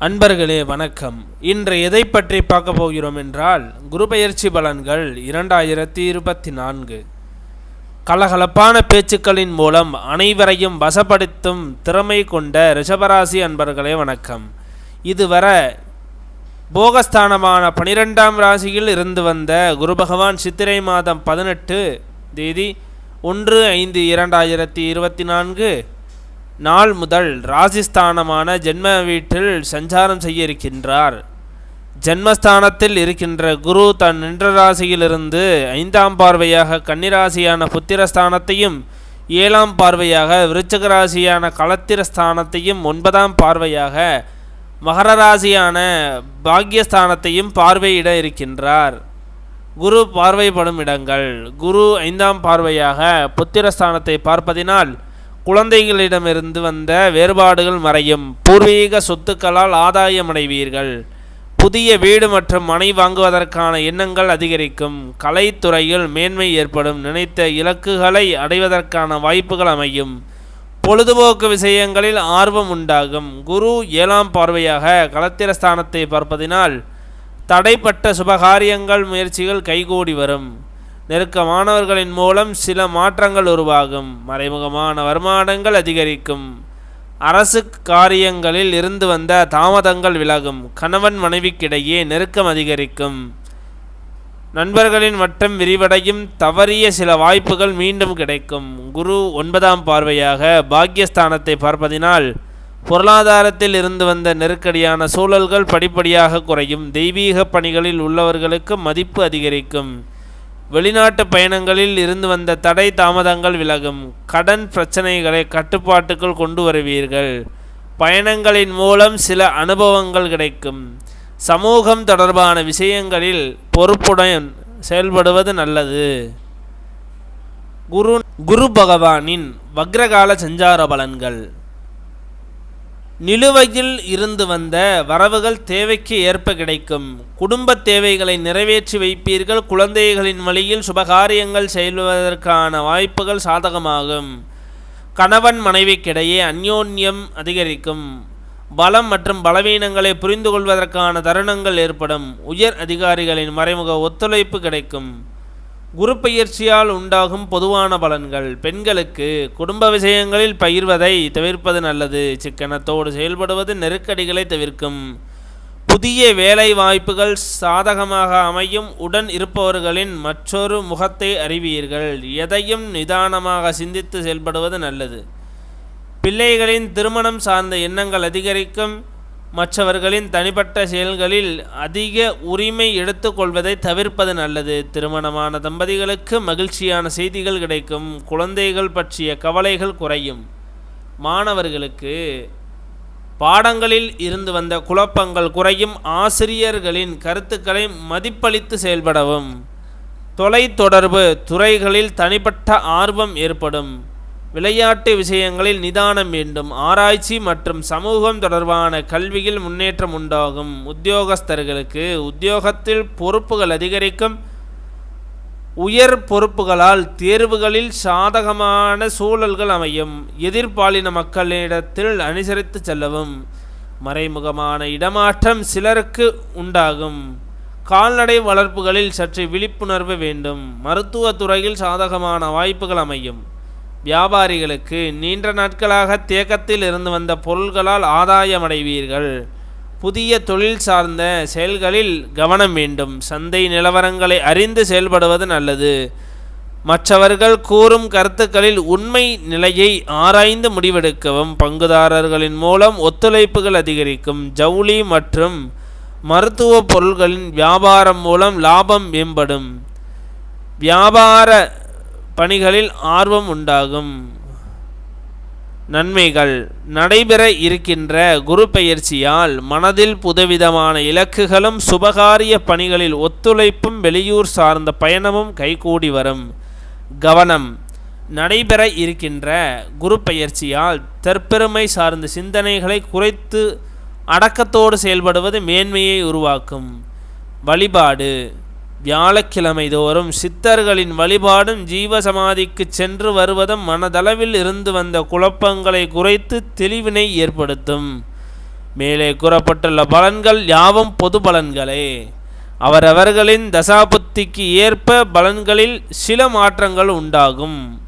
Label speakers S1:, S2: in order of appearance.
S1: அன்பர்களே வணக்கம். இன்று எதை பற்றி பார்க்க போகிறோம் என்றால் குருபெயர்ச்சி பலன்கள் இரண்டாயிரத்தி இருபத்தி நான்கு கலகலப்பான பேச்சுக்களின் மூலம் அனைவரையும் வசப்படுத்தும் திறமை கொண்ட ரிஷபராசி அன்பர்களே வணக்கம். இதுவரை போகஸ்தானமான பனிரெண்டாம் ராசியில் இருந்து வந்த குரு பகவான் சித்திரை மாதம் பதினெட்டு தேதி ஒன்று ஐந்து இரண்டாயிரத்தி இருபத்தி நான்கு நாள் முதல் ராசிஸ்தானமான ஜென்ம வீட்டில் சஞ்சாரம் செய்ய இருக்கின்றார். ஜென்மஸ்தானத்தில் இருக்கின்ற குரு தன் நின்ற ராசியிலிருந்து ஐந்தாம் பார்வையாக கன்னிராசியான புத்திரஸ்தானத்தையும் ஏழாம் பார்வையாக விருச்சக ராசியான களத்திரஸ்தானத்தையும் ஒன்பதாம் பார்வையாக மகர ராசியான பாக்யஸ்தானத்தையும் பார்வையிட இருக்கின்றார். குரு பார்வைப்படும் இடங்கள். குரு ஐந்தாம் பார்வையாக புத்திரஸ்தானத்தை பார்ப்பதினால் குழந்தைகளிடமிருந்து வந்த வேறுபாடுகள் மறையும். பூர்வீக சொத்துக்களால் ஆதாயமடைவீர்கள் புதிய வீடு மற்றும் மனை வாங்குவதற்கான எண்ணங்கள் அதிகரிக்கும். கலைத்துறையில் மேன்மை ஏற்படும். நினைத்த இலக்குகளை அடைவதற்கான வாய்ப்புகள் அமையும். பொழுதுபோக்கு விஷயங்களில் ஆர்வம் உண்டாகும். குரு ஏழாம் பார்வையாக களத்திரஸ்தானத்தை பார்ப்பதினால் தடைப்பட்ட சுபகாரியங்கள் முயற்சிகள் கைகூடி வரும். நெருக்கமானவர்களின் மூலம் சில மாற்றங்கள் உருவாகும். மறைமுகமான வருமானங்கள் அதிகரிக்கும். அரசு காரியங்களில் இருந்து வந்த தாமதங்கள் விலகும். கணவன் மனைவிக்கிடையே நெருக்கம் அதிகரிக்கும். நண்பர்களின் வட்டம் விரிவடையும். தவறிய சில வாய்ப்புகள் மீண்டும் கிடைக்கும். குரு ஒன்பதாம் பார்வையாக பாக்கியஸ்தானத்தை பார்ப்பதினால் பொருளாதாரத்தில் இருந்து வந்த நெருக்கடியான சூழல்கள் படிப்படியாக குறையும். தெய்வீக பணிகளில் உள்ளவர்களுக்கு மதிப்பு அதிகரிக்கும். வெளிநாட்டு பயணங்களில் இருந்து வந்த தடை தாமதங்கள் விலகும். கடன் பிரச்சனைகளை கட்டுப்பாட்டுக்குள் கொண்டு வருவீர்கள். பயணங்களின் மூலம் சில அனுபவங்கள் கிடைக்கும். சமூகம் தொடர்பான விஷயங்களில் பொறுப்புடன் செயல்படுவது நல்லது. குரு குரு பகவானின் வக்ரகால சஞ்சார பலன்கள். நிலுவையில் இருந்து வந்த வரவுகள் தேவைக்கு ஏற்ப கிடைக்கும். குடும்ப தேவைகளை நிறைவேற்றி வைப்பீர்கள். குழந்தைகளின் வழியில் சுபகாரியங்கள் செய்வதற்கான வாய்ப்புகள் சாதகமாகும். கணவன் மனைவிக்கிடையே அந்யோன்யம் அதிகரிக்கும். பலம் மற்றும் பலவீனங்களை புரிந்து கொள்வதற்கான தருணங்கள் ஏற்படும். உயர் அதிகாரிகளின் மறைமுக ஒத்துழைப்பு கிடைக்கும். குரு பயிற்சியால் உண்டாகும் பொதுவான பலன்கள். பெண்களுக்கு குடும்ப விஷயங்களில் பயிர்வதை தவிர்ப்பது நல்லது. சிக்கனத்தோடு செயல்படுவது நெருக்கடிகளை தவிர்க்கும். புதிய வேலை வாய்ப்புகள் சாதகமாக அமையும். உடன் இருப்பவர்களின் மற்றொரு முகத்தை அறிவீர்கள். எதையும் நிதானமாக சிந்தித்து செயல்படுவது நல்லது. பிள்ளைகளின் திருமணம் சார்ந்த எண்ணங்கள் அதிகரிக்கும். மற்றவர்களின் தனிப்பட்ட செயல்களில் அதிக உரிமை எடுத்துக்கொள்வதை தவிர்ப்பது நல்லது. திருமணமான தம்பதிகளுக்கு மகிழ்ச்சியான செய்திகள் கிடைக்கும். குழந்தைகள் பற்றிய கவலைகள் குறையும். மாணவர்களுக்கு பாடங்களில் இருந்து வந்த குழப்பங்கள் குறையும். ஆசிரியர்களின் கருத்துக்களை மதிப்பளித்து செயல்படவும். தொலைத்தொடர்பு துறைகளில் தனிப்பட்ட ஆர்வம் ஏற்படும். விளையாட்டு விஷயங்களில் நிதானம் வேண்டும். ஆராய்ச்சி மற்றும் சமூகம் தொடர்பான கல்வியில் முன்னேற்றம் உண்டாகும். உத்தியோகஸ்தர்களுக்கு உத்தியோகத்தில் பொறுப்புகள் அதிகரிக்கும். உயர் பொறுப்புகளால் தேர்வுகளில் சாதகமான சூழல்கள் அமையும். எதிர்பாலின மக்களிடத்தில் அனுசரித்து செல்லவும். மறைமுகமான இடமாற்றம் சிலருக்கு உண்டாகும். கால்நடை வளர்ப்புகளில் சற்று விழிப்புணர்வு வேண்டும். மருத்துவ துறையில் சாதகமான வாய்ப்புகள் அமையும். வியாபாரிகளுக்கு நீண்ட நாட்களாக தேக்கத்தில் இருந்து வந்த பொருள்களால் ஆதாயமடைவீர்கள். புதிய தொழில் சார்ந்த செயல்களில் கவனம் வேண்டும். சந்தை நிலவரங்களை அறிந்து செயல்படுவது நல்லது. மற்றவர்கள் கூறும் கருத்துக்களில் உண்மை நிலையை ஆராய்ந்து முடிவெடுக்கவும் பங்குதாரர்களின் மூலம் ஒத்துழைப்புகள் அதிகரிக்கும். ஜவுளி மற்றும் மருத்துவ பொருள்களின் வியாபாரம் மூலம் லாபம் மேம்படும். வியாபார பணிகளில் ஆர்வம் உண்டாகும். நன்மைகள். நடைபெற இருக்கின்ற குரு பெயர்ச்சியால் மனதில் புதுவிதமான இலக்குகளும் சுபகாரிய பணிகளில் ஒத்துழைப்பும் வெளியூர் சார்ந்த பயணமும் கைகூடி வரும். கவனம். நடைபெற இருக்கின்ற குரு பெயர்ச்சியால் தற்பெருமை சார்ந்த சிந்தனைகளை குறைத்து அடக்கத்தோடு செயல்படுவது மேன்மையை உருவாக்கும். வழிபாடு. வியாழக்கிழமை தோறும் சித்தர்களின் வழிபாடும் ஜீவசமாதிக்கு சென்று வருவதும் மனதளவில் இருந்து வந்த குழப்பங்களை குறைத்து தெளிவினை ஏற்படுத்தும். மேலே கூறப்பட்டுள்ள பலன்கள் யாவும் பொது பலன்களே. அவரவர்களின் தசாபுத்திக்கு ஏற்ப பலன்களில் சில மாற்றங்கள் உண்டாகும்.